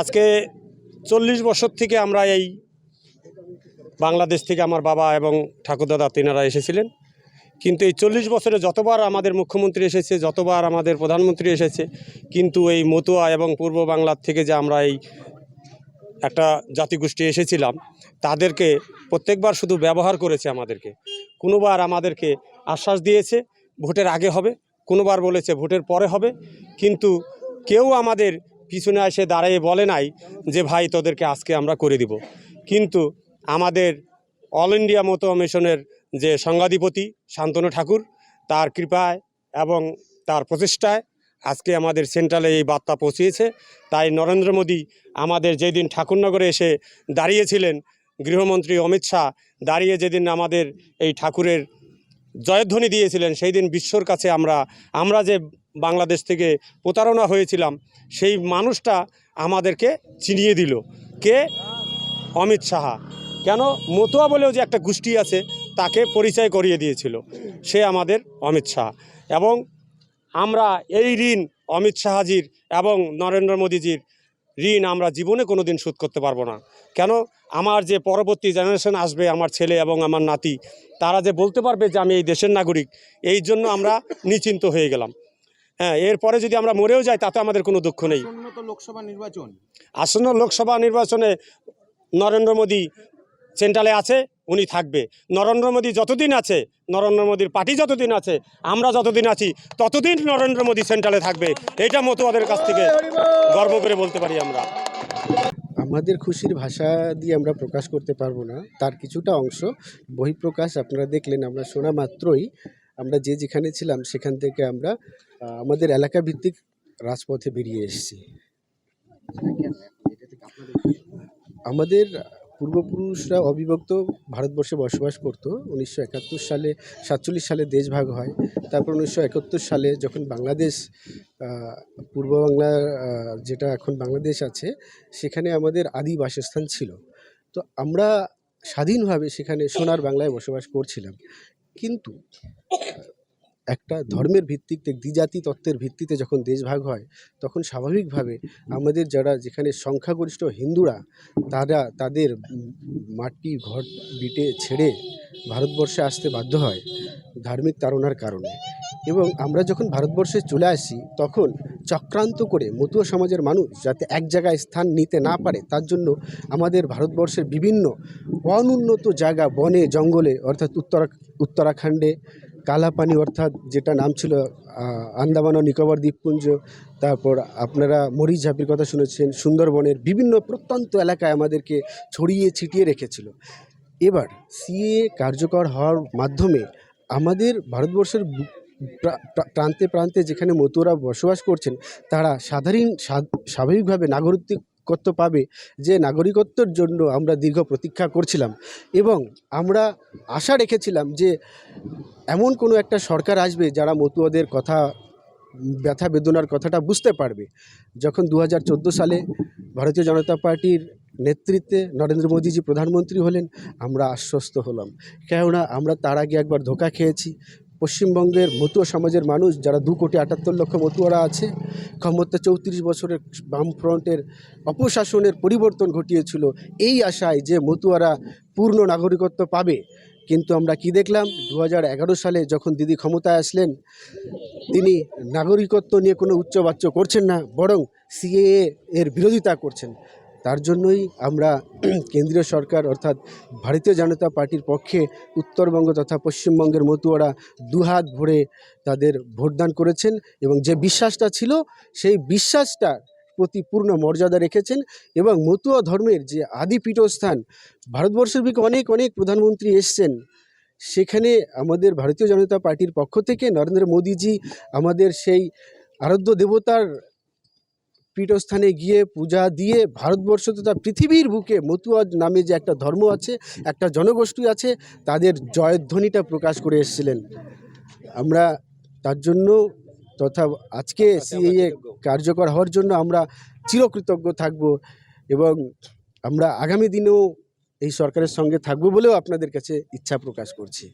আজকে চল্লিশ বছর থেকে আমরা এই বাংলাদেশ থেকে আমার বাবা এবং ঠাকুরদাদা তিনারা এসেছিলেন। কিন্তু এই চল্লিশ বছরে যতবার আমাদের মুখ্যমন্ত্রী এসেছে, যতবার আমাদের প্রধানমন্ত্রী এসেছে, কিন্তু এই মতুয়া এবং পূর্ব বাংলার থেকে যে আমরা এই একটা জাতিগোষ্ঠী এসেছিলাম, তাদেরকে প্রত্যেকবার শুধু ব্যবহার করেছে আমাদেরকে। কোনোবার আমাদেরকে আশ্বাস দিয়েছে, ভোটের আগে হবে, কোনোবার বলেছে ভোটের পরে হবে, কিন্তু কেউ আমাদের পিছনে এসে দাঁড়িয়ে বলে নাই যে, ভাই, তোদেরকে আজকে আমরা করে দিব। কিন্তু আমাদের অল ইন্ডিয়া মতো মিশনের যে সংঘাধিপতি শান্তনু ঠাকুর, তার কৃপায় এবং তার প্রচেষ্টায় আজকে আমাদের সেন্ট্রালে এই বার্তা পৌঁছিয়েছে। তাই নরেন্দ্র মোদী আমাদের যেদিন ঠাকুরনগরে এসে দাঁড়িয়েছিলেন, গৃহমন্ত্রী অমিত শাহ দাঁড়িয়ে যেদিন আমাদের এই ঠাকুরের জয়ধ্বনি দিয়েছিলেন, সেই দিন বিশ্বর কাছে আমরা আমরা যে বাংলাদেশ থেকে প্রতারণা হয়েছিলাম, সেই মানুষটা আমাদেরকে চিনিয়ে দিল। কে? অমিত সাহা কেন? মতুয়া বলেও যে একটা গোষ্ঠী আছে, তাকে পরিচয় করিয়ে দিয়েছিল। সে আমাদের অমিত শাহ। এবং আমরা এই ঋণ অমিত শাহাজির এবং নরেন্দ্র মোদীজির ঋণ আমরা জীবনে কোনো দিন শোধ করতে পারব না। কেন? আমার যে পরবর্তী জেনারেশন আসবে, আমার ছেলে এবং আমার নাতি, তারা যে বলতে পারবে যে আমি এই দেশের নাগরিক, এই জন্য আমরা নিশ্চিন্ত হয়ে গেলাম। হ্যাঁ এরপরে যদি আমরা মরেও যাই তাতে আমাদের কোনো দুঃখ নেই। লোকসভা নির্বাচন? আসন্ন লোকসভা নির্বাচনে নরেন্দ্র মোদী সেন্ট্রালে আছে উনি থাকবে। নরেন্দ্র মোদী যতদিন আছে নরেন্দ্র মোদীর পার্টি যতদিন আছে আমরা যতদিন আছি ততদিন নরেন্দ্র মোদী সেন্ট্রালে থাকবে। এটা মতো মতুয়াদের কাছ থেকে গর্ব করে বলতে পারি আমরা। আমাদের খুশির ভাষা দিয়ে আমরা প্রকাশ করতে পারব না। তার কিছুটা অংশ বহিঃপ্রকাশ আপনারা দেখলেন আমরা শোনা মাত্রই আমরা যে যেখানে ছিলাম সেখান থেকে আমরা আমাদের এলাকা ভিত্তিক রাজপথে বেরিয়ে এসেছি। আমাদের পূর্বপুরুষরা অবিভক্ত ভারতবর্ষে বসবাস করতো। উনিশশো একাত্তর সালে, সাতচল্লিশ সালে দেশভাগ হয়। তারপর উনিশশো একাত্তর সালে যখন বাংলাদেশ পূর্ব বাংলা যেটা এখন বাংলাদেশ আছে, সেখানে আমাদের আদি বাসস্থান ছিল। তো আমরা স্বাধীনভাবে সেখানে সোনার বাংলায় বসবাস করছিলাম। কিন্তু একটা ধর্মের ভিত্তিতে দ্বিজাতি তত্ত্বের ভিত্তিতে যখন দেশভাগ হয় তখন স্বাভাবিকভাবে আমাদের যারা যেখানে সংখ্যাগরিষ্ঠ হিন্দুরা তারা তাদের মাটি ঘর বিটে ছেড়ে ভারতবর্ষে আসতে বাধ্য হয় ধার্মিক তাড়নার কারণে। এবং আমরা যখন ভারতবর্ষে চলে আসি তখন চক্রান্ত করে মতুয়া সমাজের মানুষ যাতে এক জায়গায় স্থান নিতে না পারে তার জন্য আমাদের ভারতবর্ষের বিভিন্ন অনুন্নত জায়গা বনে জঙ্গলে অর্থাৎ উত্তরা উত্তরাখণ্ডে কালাপানি অর্থাৎ যেটা নাম ছিল আন্দামান ও নিকোবর দ্বীপপুঞ্জ, তারপর আপনারা মরিচ ঝাঁপির কথা শুনেছেন, সুন্দরবনের বিভিন্ন প্রত্যন্ত এলাকায় আমাদেরকে ছড়িয়ে ছিটিয়ে রেখেছিল। এবার সিএ কার্যকর হওয়ার মাধ্যমে আমাদের ভারতবর্ষের প্রান্তে প্রান্তে যেখানে মতুয়ারা বসবাস করছেন, তারা সাধারণ স্বাভাবিকভাবে নাগরিকত্ব পাবে, যে নাগরিকত্বের জন্য আমরা দীর্ঘ প্রতীক্ষা করছিলাম এবং আমরা আশা রেখেছিলাম যে এমন কোনো একটা সরকার আসবে যারা মতুয়াদের কথা, ব্যথা বেদনার কথাটা বুঝতে পারবে। যখন দু হাজার চোদ্দ সালে ভারতীয় জনতা পার্টির নেতৃত্বে নরেন্দ্র মোদীজি প্রধানমন্ত্রী হলেন, আমরা আশ্বস্ত হলাম। কেননা আমরা তার আগে একবার ধোকা খেয়েছি পশ্চিমবঙ্গের মতুয়া সমাজের মানুষ, যারা দু কোটি আটাত্তর লক্ষ মতুয়ারা আছে, ক্ষমতা চৌত্রিশ বছরের বামফ্রন্টের অপশাসনের পরিবর্তন ঘটিয়েছিল, এই আশায় যে মতুয়ারা পূর্ণ নাগরিকত্ব পাবে। কিন্তু আমরা কি দেখলাম? দু হাজার এগারো সালে যখন দিদি ক্ষমতায় আসলেন, তিনি নাগরিকত্ব নিয়ে কোনো উচ্চবাচ্য করছেন না, বরং সিএএ এর বিরোধিতা করছেন। তার জন্যই আমরা কেন্দ্রীয় সরকার অর্থাৎ ভারতীয় জনতা পার্টির পক্ষে উত্তরবঙ্গ তথা পশ্চিমবঙ্গের মতুয়ারা দুহাত ভরে তাদের ভোটদান করেছেন এবং যে বিশ্বাসটা ছিল, সেই বিশ্বাসটার প্রতি পূর্ণ মর্যাদা রেখেছেন এবং মতুয়া ধর্মের যে আদি পীঠস্থান, ভারতবর্ষের দিকে অনেক অনেক প্রধানমন্ত্রী এসছেন। সেখানে আমাদের ভারতীয় জনতা পার্টির পক্ষ থেকে নরেন্দ্র মোদীজি আমাদের সেই আরাধ্য দেবতার পীঠস্থানে গিয়ে পূজা দিয়ে ভারতবর্ষ তথা পৃথিবীর বুকে মতুয়া নামে যে একটা ধর্ম আছে, একটা জনগোষ্ঠী আছে, তাদের জয়ধ্বনিটা প্রকাশ করে এসেছিলেন। আমরা তার জন্য তথা আজকে সিএএ কার্যকর হওয়ার জন্য আমরা চিরকৃতজ্ঞ থাকব এবং আমরা আগামী দিনেও এই সরকারের সঙ্গে থাকব বলেও আপনাদের কাছে ইচ্ছা প্রকাশ করছি।